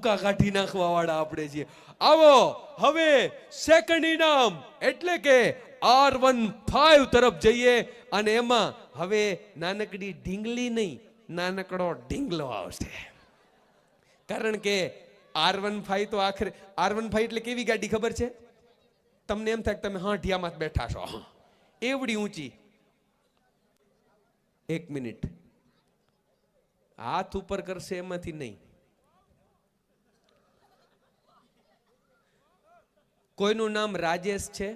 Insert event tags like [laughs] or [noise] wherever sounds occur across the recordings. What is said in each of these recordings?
ભૂકા કાઢી નાખવા વાળા આપણે છીએ. આવો, હવે સેકન્ડ ઇનામ એટલે કે આર વન ફાઈવ તરફ જઈએ અને એમાં હવે નાનકડી ઢીંગલી નહીં, નાનકડો ઢીંગલો આવશે. કારણ કે આર વન ફાઈવ તો આખરે આર વન ફાઈવ એટલે કેવી ગાડી ખબર છે? તમને એમ થાય કે તમે હાંઠિયામાં જ બેઠા છો. એવડી ઊંચી. એક મિનિટ. હાથ ઉપર કરશે એમાંથી નહીં. કોઈનું નામ રાજેશ છે?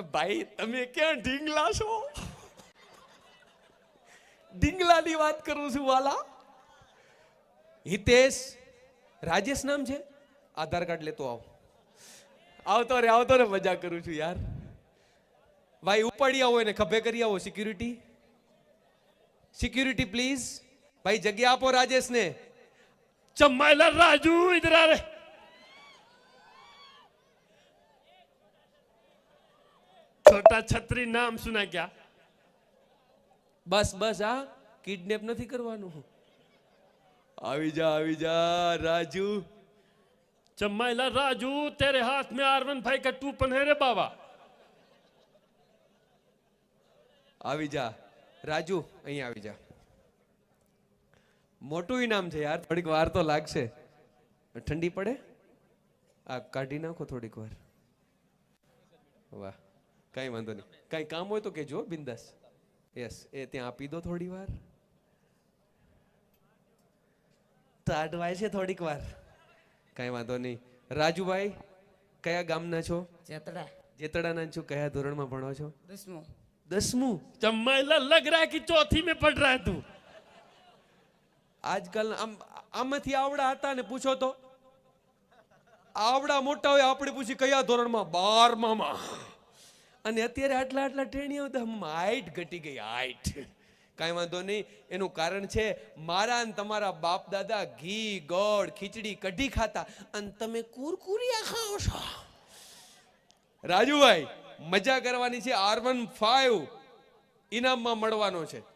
ભાઈ, તમે ક્યાં ઢીંગલા છો? ઢીંગલાની વાત કરું છું, વાલા. હિતેશ, રાજેશ નામ છે? આધાર કાર્ડ લેતો આવો. આવતો રે આવતો રે મજા કરું છું, યાર. ભાઈ, ઉપાડી આવો એને, ખભે કરી આવો સિક્યુરિટી સિક્યુરિટી પ્લીઝ ભાઈ, જગ્યા આપો રાજેશને. ને ಚಮ್ಮಾಯಿಲ್ಲ ರಾಜು રે. છોટા છત્રી નામ સુના નાખ્યા બસ બસ આ કિડનેપ નથી કરવાનું. આવી જા આવી જા રાજુ. ચમ્માઈલા રાજુ તેરે હાથ મેં આરવન ભાઈ કા ટૂપન હે રે બાવા. આવી જા રાજુ અહીં આવી જા. મોટું ઇનામ છે યાર થોડીક વાર તો લાગશે. ઠંડી પડે? આ કાઢી નાખો થોડીક વાર. વાહ કઈ વાંધો નહીં. કાંઈ કામ હોય તો કેજો બિંદાસ. યસ એ ત્યાં આપી દો થોડી વાર. તાડવાય છે થોડીક વાર. કાંઈ વાંધો નહીં. રાજુભાઈ કયા ગામના છો? જેતડા. જેતડાના છો. કયા ધોરણમાં ભણો છો? દસમું. દસમું? ચમ્માઈલા લગ રહ્યા કે ચોથી મેં પડ રહ્યા તું. આજકાલ આમ, આમાંથી આવડા હતા ને પૂછો તો? આવડા મોટા હોય આપણે પૂછી કયા ધોરણમાં? બારમામાં. અને અત્યારે આટલા આટલા ટેણીઓ તો હાઈટ ઘટી ગઈ હાઈટ કાંઈ વાંધો નહીં. એનું કારણ છે, મારા ને તમારા બાપ દાદા ઘી, ગોળ, ખીચડી કઢી ખાતા અને તમે કુરકુરિયા ખાઓ છો. રાજુભાઈ, મજા કરવાની છે. આર વન ફાઈવ ઇનામમાં મળવાનો છે.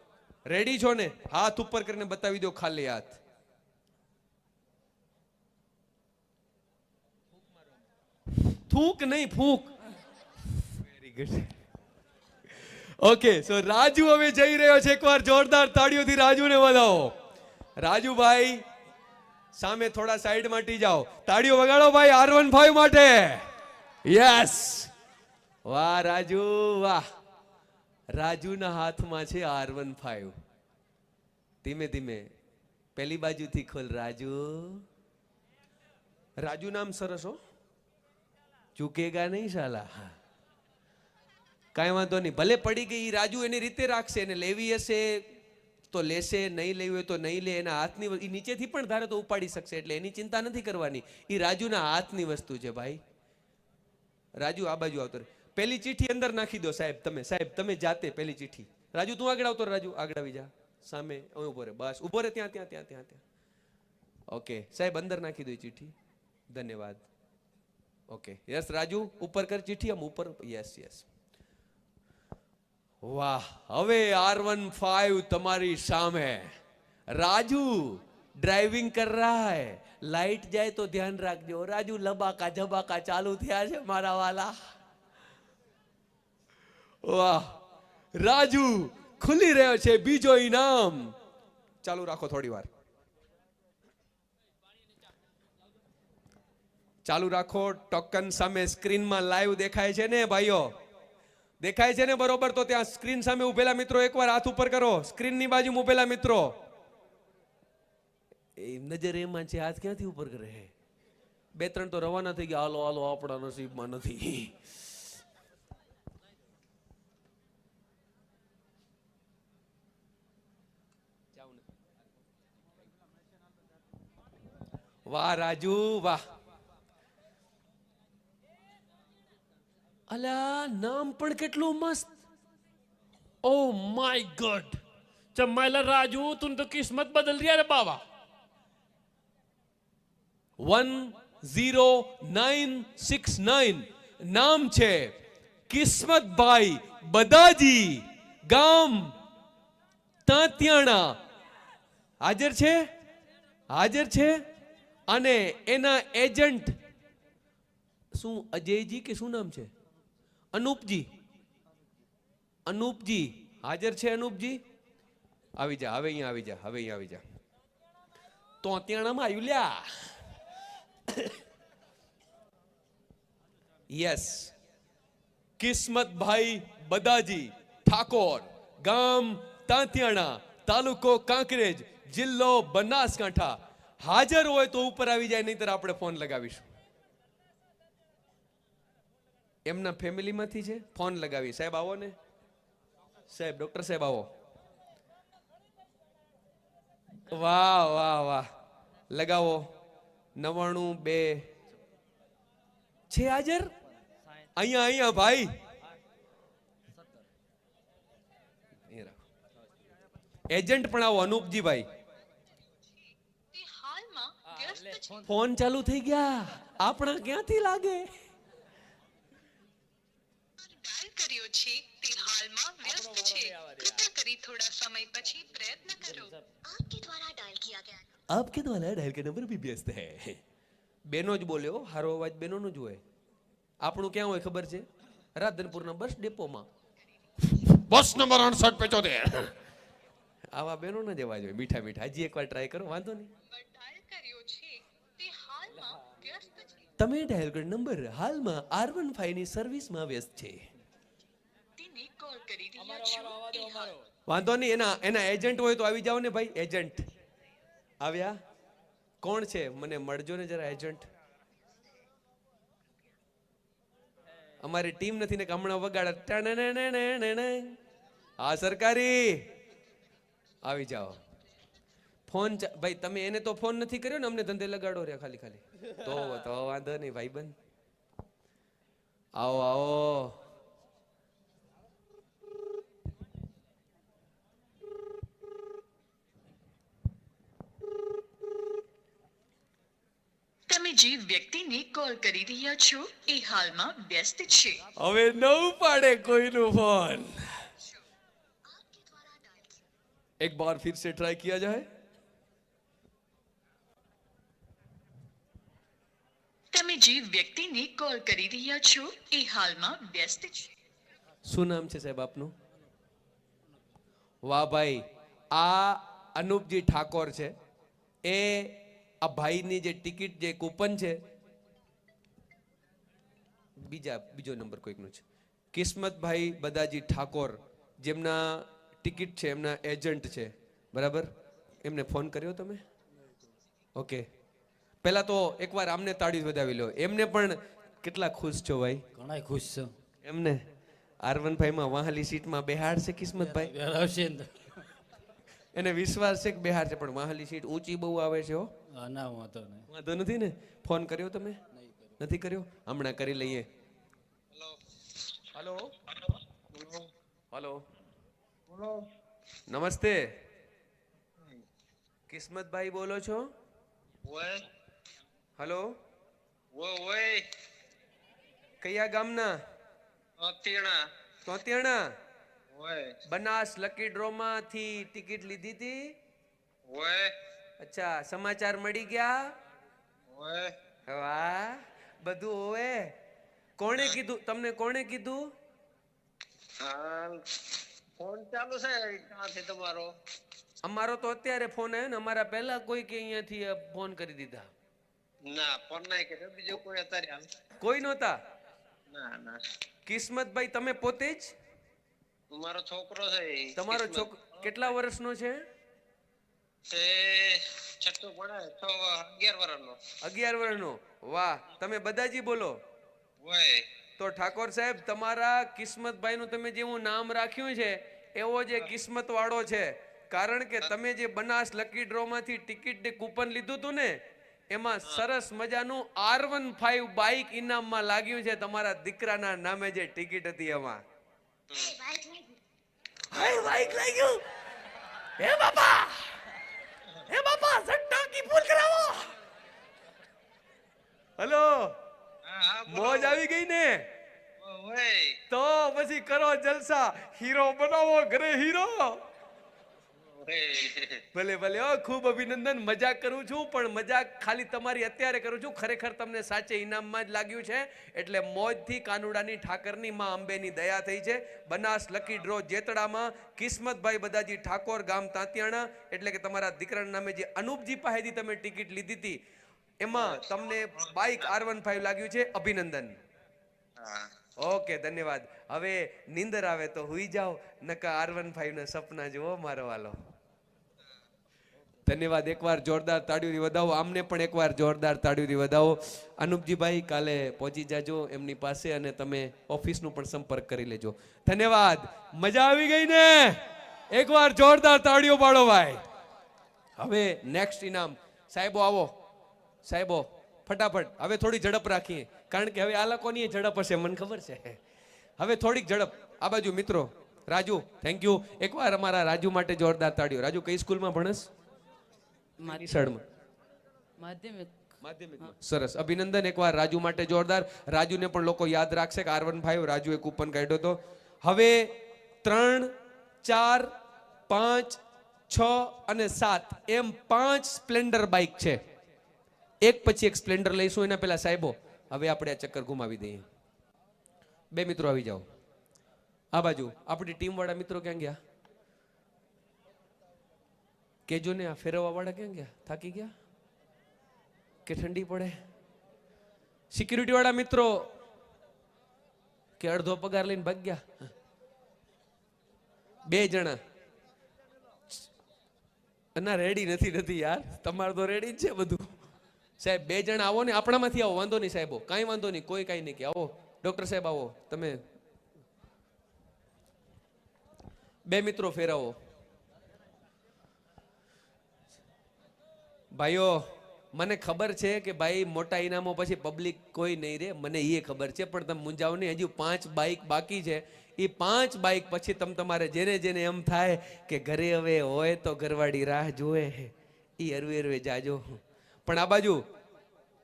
રેડી છો ને હાથ ઉપર કરીને બતાવી દો ખાલી હાથ. થૂક નહીં ફૂક. Very good okay so Raju હવે જઈ રહ્યો છે એકવાર જોરદાર તાળીઓથી રાજુને વધાવો રાજુભાઈ સામે થોડા સાઈડ માટી જાઓ. તાળીઓ વગાડો ભાઈ આર વન ફાઈવ માટે. યસ વાહ રાજુ વાહ. રાજુના હાથમાં છે આર વન ફાઈવ ધીમે ધીમે. પેલી બાજુથી ખોલ, રાજુ. રાજુ નામ સરસ હો. ચૂકેગા નહીં શાલા. કાંઈ વાંધો નહીં. ભલે પડી ગઈ, રાજુ એની રીતે રાખશે, એને લેવી હશે, તો લેશે, નહીં લેવી હોય તો નહીં લે, એના હાથની એ નીચેથી પણ ધારે તો ઉપાડી શકશે, એટલે એની ચિંતા નથી કરવાની. એ રાજુના હાથની વસ્તુ છે ભાઈ. રાજુ આ બાજુ આવતો રહે. પહેલી ચીઠી અંદર નાખી દો સાહેબ તમે. સાહેબ, તમે જાતે પેલી ચીઠી. રાજુ, તું આગળ આવતો રાજુ. આગળ આવી જા. સામે, અહીં ઊભો રહે. બસ. ઊભો રહે ત્યાં ત્યાં ત્યાં ત્યાં ત્યાં. ઓકે સાહેબ, અંદર નાખી દો ચીઠી. ધન્યવાદ. ઓકે યસ રાજુ, ઉપર કર ચીઠી. આમ ઉપર. યસ યસ વાહ. હવે આર વન ફાઈવ તમારી સામે. રાજુ ડ્રાઇવિંગ કર રહા હૈ. લાઈટ જાય તો ધ્યાન રાખજો. રાજુ, લબાકા જબાકા ચાલુ થયા છે મારા વાલા. વાહ. રાજુ ખુલી રહ્યો છે બીજો ઇનામ. ચાલુ રાખો થોડી વાર. ચાલુ રાખો ટોકન સામે સ્ક્રીનમાં લાઈવ દેખાય છે ને ભાઈઓ? દેખાય છે ને બરોબર? તો ત્યાં સ્ક્રીન સામે ઉભેલા મિત્રો એકવાર હાથ ઉપર કરો. સ્ક્રીનની બાજુમાં ઉભેલા મિત્રો. એ નજર એમાં છે, હાથ ક્યાંથી ઉપર કરે? બે ત્રણ તો રવાના થઈ ગયા. હાલો હાલો, આપણા નસીબમાં નથી. વાહ, રાજુ, વાહ. અલા, નામ પણ કેટલું મસ્ત. ઓ માય ગોડ ચમાયલા રાજુ, તું તો કિસ્મત બદલ રહ્યા રે બાવા. One zero nine six nine નામ છે કિસ્મતભાઈ બદાજી ગામ તાંતિયાણા. હાજર છે? હાજર છે? અને એના એજન્ટ શું, અજયજી કે શું નામ છે? અનુપજી. અનુપજી. હાજર છે અનુપજી? આવી જા, હવે અહીંયા આવી જા, હવે અહીંયા આવી જા. તો અત્યાણામાં આવ્યું, લ્યા. યસ કિસ્મતભાઈ બદાજી, ઠાકોર, ગામ તાંતિયાણા, તાલુકો કાંકરેજ, જિલ્લો બનાસકાંઠા. હાજર હોય તો ઉપર આવી જાય, નહીતર આપણે ફોન લગાવીશું. એમના ફેમિલીમાંથી છે, ફોન લગાવી. સાહેબ, આવો ને. સાહેબ, ડોક્ટર સાહેબ, આવો. વાહ વાહ વાહ. લગાવો. નવાણું બે. છે હાજર? અહીંયા અહીંયા, ભાઈ. એજન્ટ પણ આવો, અનુપજીભાઈ તે હાલમાં વ્યસ્ત છે ફોન ચાલુ થઈ ગયા. આપણા ક્યાંથી લાગે? ડાયલ કર્યો છે તે હાલમાં વ્યસ્ત છે. કૃપા કરી થોડા સમય પછી પ્રયત્ન કરો. આપકે દ્વારા ડાયલ કિયા ગયા? આપકે દ્વારા ડાયલ કે નંબર ભી વ્યસ્ત હે? બેનો જ બોલ્યો હારો અવાજ બેનોનો જ હોય. આપણું ક્યાં હોય ખબર છે? રાધનપુરના બસ ડેપોમાં. બસ નંબર અડસઠ પંચોતેર. આવા બેનો જ અવાજ હોય. મીઠા મીઠા. હજી એકવાર ટ્રાય કરો વાંધો નહીં નંબર ડાયલ કર્યો છે તે હાલમાં વ્યસ્ત છે તમે ડાયલ કરેલ નંબર હાલમાં આર વનની સર્વિસમાં વ્યસ્ત છે. વાંધો નહીં એના એના એજન્ટ હોય તો આવી જાઓ ને ભાઈ એજન્ટ આવ્યા? કોણ છે? મને મળજો ને જરા એજન્ટ અમારી ટીમ નથી ને હમણાં વગાડે. હા સરકારી. આવી જાઓ. ફોન ભાઈ તમે એને તો ફોન નથી કર્યો ને? અમને ધંધે લગાડો રહ્યા ખાલી ખાલી તો તો વાંધો નહીં ભાઈબંધ. આવો આવો. તમે જે વ્યક્તિને કોલ કરી રહ્યા છો એ હાલમાં વ્યસ્ત છે. હવે ન પાડે કોઈનું ફોન એક બાર ફિર સે ટ્રાય કિયા જાય કોલ કરી રહ્યા છો એ હાલમાં વ્યસ્ત છે. શું નામ છે સાહેબ આપનું? વાહ ભાઈ, આ અનુપજી ઠાકોર છે. એ આ ભાઈની જે ટિકિટ, જે કૂપન છે. બીજા, બીજો નંબર કોઈકનો છે. કિસ્મતભાઈ બદાજી ઠાકોર, જેમના ટિકિટ છે, એમના એજન્ટ છે. બરાબર? એમને ફોન કર્યો તમે? ઓકે. પહેલા તો એકવાર આમને તાળી વધાવી લો. એમને પણ કેટલા ખુશ છો ભાઈ? ઘણા ખુશ છો. એમને? આર વનમાં વાહલી સીટમાં બેહાડ છે કિસ્મતભાઈ વેરાવશે એને વિશ્વાસ છે કે બેહાડ છે પણ વાહલી સીટ ઊંચી બહુ આવે છે હો. ના વાંધો નહીં. વાંધો નથી ને? ફોન કર્યો તમે? નથી કર્યો? હમણાં કરી લઈએ. હલો. હલો. નમસ્તે. કિસ્મતભાઈ બોલો છો? ઓય હલો. ઓય ઓય કયા ગામના? અત્યાણા તોતિયાણા ઓય બનાસ લકી ડ્રોમાંથી ટિકિટ લીધી હતી? ઓય અચ્છા સમાચાર મળી ગયા? ઓય વાહ બધું હોય. કોણે કીધું? તમને કોણે કીધું? ફોન ચાલુ છે ક્યાંથી તમારો? અમારો તો અત્યારે ફોન આવ્યો ને અમારા પહેલા કોઈ કે અહીંયાથી ફોન કરી દીધા. ના ફોન નહીં કર્યો. બીજો કોઈ અત્યારે કોઈ નહોતા? ના ના. કિસ્મતભાઈ તમે પોતે જ? મારો છોકરો છે તમારો છોકરો છોક કેટલા વર્ષનો છે? છઠ્ઠું ભણે છ અગિયાર વર્ષનો અગિયાર વર્ષનો વાહ તમે બધાજી બોલો. હોય. તો ઠાકોર સાહેબ તમારા કિસ્મતભાઈનું તમે જેવું નામ રાખ્યું છે એવો જે કિસ્મત વાળો છે. કારણ કે તમે જે બનાસ લકી ડ્રો માંથી ટિકિટ ને કૂપન લીધું હતું ને એમાં સરસ મજાનું આર વન ફાઈવ બાઇક ઇનામમાં લાગ્યું છે. તમારા દીકરાના નામે જે ટિકિટ હતી એમાં. બાઇક લાગ્યું? હે બાપા! હે બાપા સટ્ટા ફૂલ કરાવો! હલો હા હા બોલો. મોજ આવી ગઈ ને? તો પછી કરો જલસા. હીરો બનાવો ઘરે હીરો ભલે ભલે. ઓ ખૂબ અભિનંદન. મજાક કરું છું પણ મજાક ખાલી તમારી અત્યારે કરું છું. ખરેખર તમને સાચે ઇનામમાં જ લાગ્યું છે. એટલે મોજથી કાનુડાની ઠાકરની માં અંબેની દયા થઈ છે. બનાસ લકી ડ્રો જેતડામાં કિસ્મતભાઈ બદાજી ઠાકોર ગામ તાંતિયાણા. એટલે કે તમારા દીકરાના નામે જે અનુપજી પાસેથી તમે ટિકિટ લીધી હતી એમાં તમને બાઇક આર વન ફાઈવ લાગ્યું છે. અભિનંદન. ઓકે ધન્યવાદ. હવે નીંદર આવે તો હુઈ જાઓ. નકા આર વન ફાઈવ ના સપના જુઓ મારો વાલો. ધન્યવાદ. એકવાર જોરદાર તાળીઓથી વધાવો. આમને પણ એકવાર જોરદાર તાળીઓથી વધાવો. અનુપજીભાઈ કાલે પહોંચી જાજો એમની પાસે અને તમે ઓફિસનું પણ સંપર્ક કરી લેજો. ધન્યવાદ. મજા આવી ગઈ ને? એકવાર જોરદાર તાળીઓ પાડો ભાઈ. હવે નેક્સ્ટ ઇનામ. સાહેબો આવો. સાહેબો, ફટાફટ. હવે થોડી ઝડપ રાખીએ. કારણ કે હવે આ લોકોની ઝડપ હશે, મને ખબર છે. હવે થોડીક ઝડપ. આ બાજુ મિત્રો, રાજુ થેન્ક યુ એકવાર અમારા રાજુ માટે જોરદાર તાળીઓ. રાજુ, કઈ સ્કૂલમાં ભણસ? નિશાળમાં માધ્યમિક. સરસ. અભિનંદન એકવાર રાજુ માટે જોરદાર. રાજુને પણ લોકો યાદ રાખશે કે આર વન ફાઈવ રાજુએ કૂપન કાઢ્યો હતો. હવે ત્રણ ચાર પાંચ છ અને સાત. એમ પાંચ સ્પ્લેન્ડર બાઇક છે. એક પછી એક સ્પ્લેન્ડર લઈશું એના પહેલા સાહેબો. હવે આપણે આ ચક્કર ઘુમાવી દઈએ. બે મિત્રો આવી જાઓ. આ બાજુ. આપણી ટીમ વાળા મિત્રો ક્યાં ગયા? કેજો ને આ ફેરવવા વાળા ક્યાં ગયા? થાકી ગયા? કે ઠંડી પડે? સિક્યુરિટી વાળા મિત્રો, કે અડધો પગાર લઈને ભાગ્યા બે જણા. ના રેડી નથી નથી યાર. તમારે તો રેડી જ છે બધું. સાહેબ, બે જણા આવો ને, આપણામાંથી આવો. વાંધો નહીં સાહેબો. કાંઈ વાંધો નહીં, કોઈ કાંઈ નહીં કે. આવો. ડૉક્ટર સાહેબ, આવો. તમે બે મિત્રો ફેરવો. ભાઈઓ, મને ખબર છે કે ભાઈ મોટા ઇનામો પછી પબ્લિક કોઈ નહીં રે. મને એ ખબર છે, પણ તમે મૂંઝાવ નહીં હજુ પાંચ બાઇક બાકી છે. એ પાંચ બાઇક પછી તમે તમારે જેને જેને એમ થાય કે ઘરે હવે હોય તો ઘરવાળી રાહ જોવે એ અરવે અરવે જાજો પણ આ બાજુ,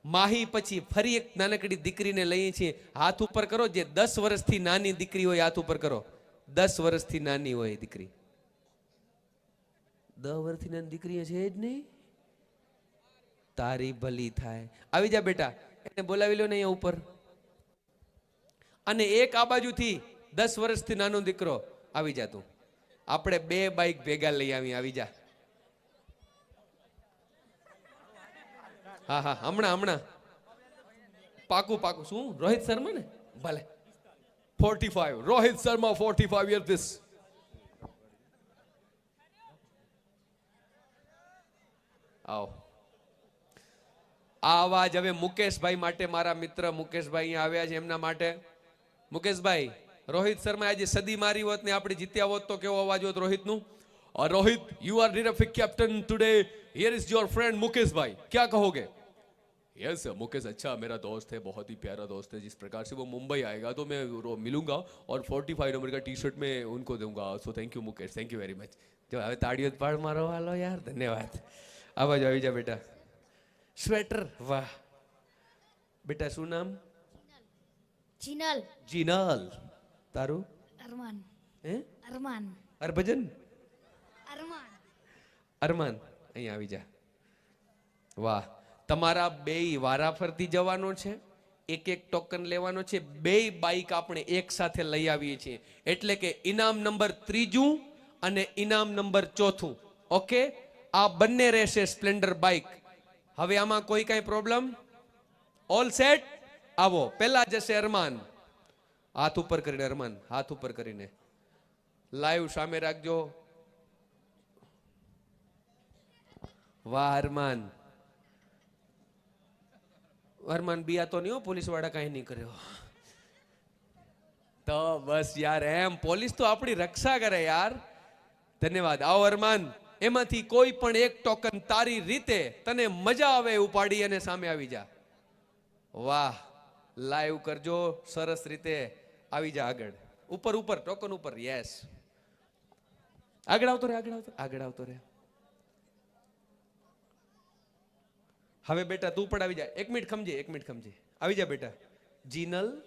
માહી પછી ફરી એક નાનકડી દીકરીને લઈએ છીએ. હાથ ઉપર કરો જે દસ વર્ષથી નાની દીકરી હોય, હાથ ઉપર કરો. દસ વર્ષથી નાની હોય દીકરી. દસ વર્ષથી નાની દીકરી છે જ નહીં? તારી ભલી થાય. આવી જા બેટા, એને બોલાવી લો ને અહીંયા ઉપર. અને એક આ બાજુથી દસ વર્ષથી નાનો દીકરો, આવી જા તું. આપણે બે બાઇક ભેગા લઈ આવી આવી જા. હા હા, હમણાં હમણાં. પાકું પાકું. શું? રોહિત શર્મા ને? ભલે. Forty five Rohit Sharma forty five year this આવો. આ અવાજ હવે મુકેશભાઈ માટે મારા મિત્ર મુકેશભાઈ અહીંયા આવ્યા છે એમના માટે મુકેશભાઈ રોહિત શર્મા આજે સદી મારી હોત ને આપણે જીત્યા હોત તો કેવો અવાજ હોત રોહિતનું और Rohit you are निरफिक captain today here is your friend Mukesh भाई क्या कहोगे यस मुकेश अच्छा मेरा दोस्त है बहुत ही प्यारा दोस्त है जिस प्रकार से वो मुंबई आएगा तो मैं रो- मिलूंगा और 45 नंबर का टी शर्ट में उनको दूंगा so thank you Mukesh thank you very much જો હવે તાળીઓ જ પાડ મારો હાલો યાર ધન્યવાદ આ બાજુ આવી જા બેટા સ્વેટર વાહ બેટા શું નામ જીનલ જીનલ તારું અરમાન હે અરમાન હરભજન અરમાન અરમાન અહીંયા આવી જા. વાહ. તમારા બેય વારા ફરતી જવાનો છે. એક એક ટોકન લેવાનો છે. બેય બાઇક આપણે એક સાથે લઈ આવીએ છીએ. એટલે કે ઇનામ નંબર ત્રીજું અને ઇનામ નંબર ચોથું. ઓકે આ બંને રહેશે સ્પ્લેન્ડર બાઇક હવે આમાં કોઈ કાંઈ પ્રોબ્લેમ ઓલ સેટ આવો, પહેલા જશે અરમાન. હાથ ઉપર કરીને અરમાન, હાથ ઉપર કરીને. લાઈવ સામે રાખજો. વાહ, અરમાન. અરમાન બિયા તો નહીં પોલીસવાળા કાંઈ નહીં કર્યો. તો બસ યાર, એમ, પોલીસ તો આપણી રક્ષા કરે યાર. ધન્યવાદ. આવો, અરમાન. એમાંથી કોઈ પણ એક ટોકન તારી રીતે તને મજા આવે ઉપાડી અને સામે આવી જા. વાહ લાઈવ કરજો, સરસ રીતે આવી જા આગળ. ઉપર ઉપર ટોકન ઉપર યસ આગળ આવતો રે, આગળ આવતો આગળ આવતો રે. હવે બેટા તું પણ આવી જા. એક મિનિટ ખમજે, એક મિનિટ ખમજે. આવી જા બેટા. જીનલ.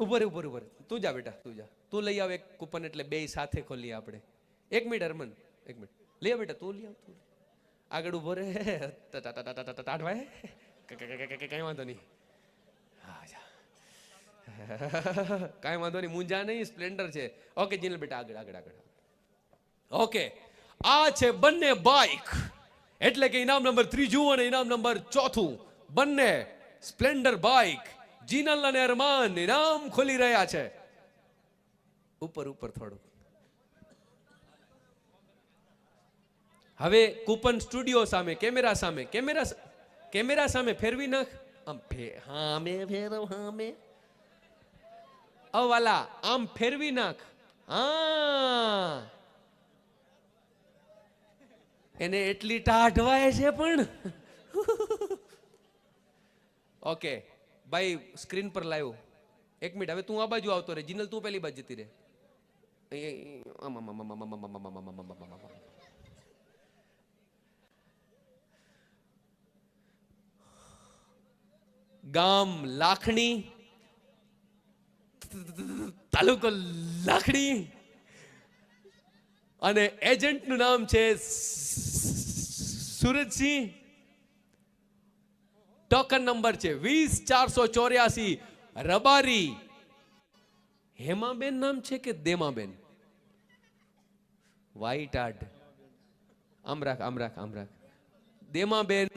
ઉપર ઉપર ઉપર તું જા બેટા, તું જા. તું લઈ આવ એક કૂપન એટલે બે સાથે ખોલીએ આપણે. એક મિનિટ હરમન. એક મિનિટ. લે બેટા તું લે આવ, તું. આગળ ઊભો રે ટા- ટા- ટા- ટા- ટા- ટા- ટાઢવાય ક- ક- ક- ક- ક- કઈ વાંધો નહીં. [laughs] કાંઈ વાંધો નહીં મુંજા નહીં સ્પ્લેન્ડર છે. ઓકે જીનલ બેટા આગળ આગળ આગળ ઓકે આ છે બંને બાઇક એટલે કે ઇનામ નંબર ત્રીજું અને ઇનામ નંબર ચોથું. બંને સ્પ્લેન્ડર બાઇક જીનલ અને અરમાન ઇનામ ખોલી રહ્યા છે. ઉપર ઉપર થોડું હવે કૂપન સ્ટુડિયો સામે કેમેરા સામે કેમેરા કેમેરા સામે ફેરવી નાખ આમ હા મે ફેરવ હા મે ઓ આમ ફેરવી નાખ હા એને એટલી ટાઢવાય છે પણ ઓકે ભાઈ સ્ક્રીન પર લાવ્યો એક મિનિટ હવે તું આ બાજુ આવતો રે જીનલ તું પેલી બાજુ જતી રે અહીં, અહીં, આમ, આમ, આમ, આમ, આમ, આમ, આમ, આમ, આમ, આમ, આમ, આમ, આમ. ગામ લાખણી, તાલુકો લાખણી, અને એજન્ટનું નામ છે સુરજસિંહ. ટોકન નંબર છે વીસ ચારસો ચોર્યાસી, રબારી. હેમાબેન નામ છે કે દેમાબેન? વ્હાઈટ આર્ટ આમ રાખ આમ રાખ આમ રાખ. Demaben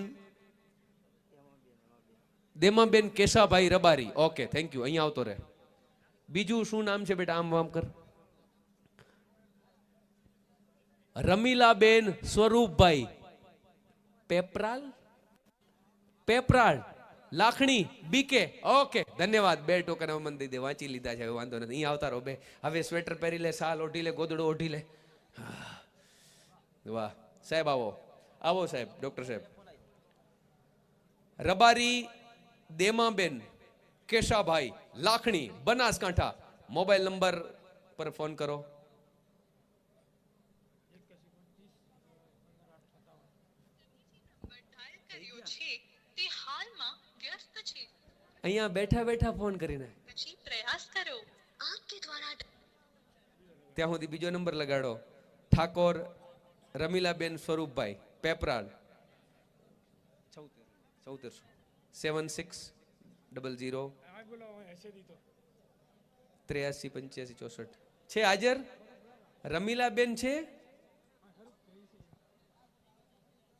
Demaben Keshabhai Rabari. Okay thank you અહીંયા આવતો રહે. બીજું શું નામ છે બેટા? આમ આમ કર. રમીલાબેન સ્વરૂપભાઈ. પેપરાલ? પેપરાળ લાખણી, બીકે. ઓકે ધન્યવાદ. બે ટોકન અમન દીદી વાંચી લીધા છે વાંધો નથી. અહીં આવતા રહો, બે. હવે સ્વેટર પહેરી લે શાલ ઓઢી લે, ગોદડો ઓઢી લે. વાહ. સાહેબ, આવો. આવો સાહેબ, ડોક્ટર સાહેબ. રબારી દેમાબેન કેશાભાઈ લાખણી બનાસકાંઠા. મોબાઈલ નંબર પર ફોન કરો. અહીંયા બેઠા બેઠા ફોન કરીને. પછી પ્રયાસ કરો. આપકે દ્વારા ત્યાં સુધી બીજો નંબર લગાડો. ઠાકોર રમીલાબેન સ્વરૂપભાઈ પેપરાલ ચૌતેર ચૌતેરસો સેવન સિક્સ ડબલ ઝીરો ત્રેયાસી પંચ્યાસી ચોસઠ. છે હાજર? રમીલાબેન છે?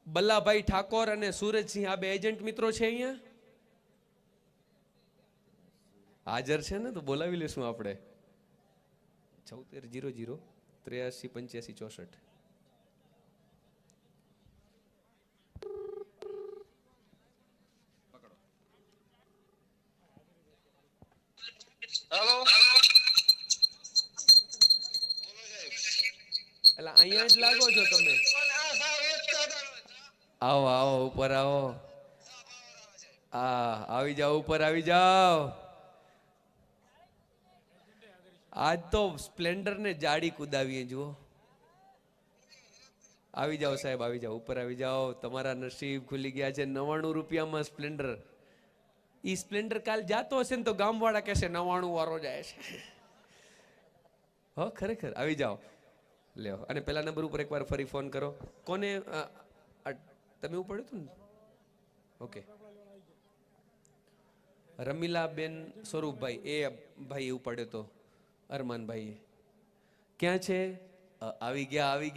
બલ્લાભાઈ ઠાકોર અને સુરજસિંહ આ બે એજન્ટ મિત્રો છે અહીંયા? હાજર છે ને તો બોલાવી લેશું આપણે. ચૌતેર જીરો જીરો ત્રેયાસી પંચ્યાસી ચોસઠ. હેલો એટલે અહીંયા જ લાગો છો તમે? આવો આવો ઉપર આવો. આ આવી જાઓ ઉપર આવી જાઓ. આજ તો સ્પ્લેન્ડર ને જાડી કુદાવીએ જુઓ. આવી જાઓ સાહેબ આવી જાઓ ઉપર આવી જાઓ. તમારા નસીબ ખુલી ગયા છે. નવાણું રૂપિયામાં સ્પ્લેન્ડર. ઈ સ્પ્લેન્ડર કાલ જાતો હશે ને તો ગામવાળા કહેશે નવાણું વારો જાય છે. હો, ખરેખર, આવી જાઓ. લ્યો, અને પેલા નંબર ઉપર એકવાર ફરી ફોન કરો. કોને તમે એવું તમે ઉપાડ્યું હતું ને? ઓકે. રમીલાબેન સ્વરૂપભાઈ, એ ભાઈ એવું પડ્યો તો, અરમાનભાઈએ. ક્યાં છે? આવી ગયા આવી ગયા.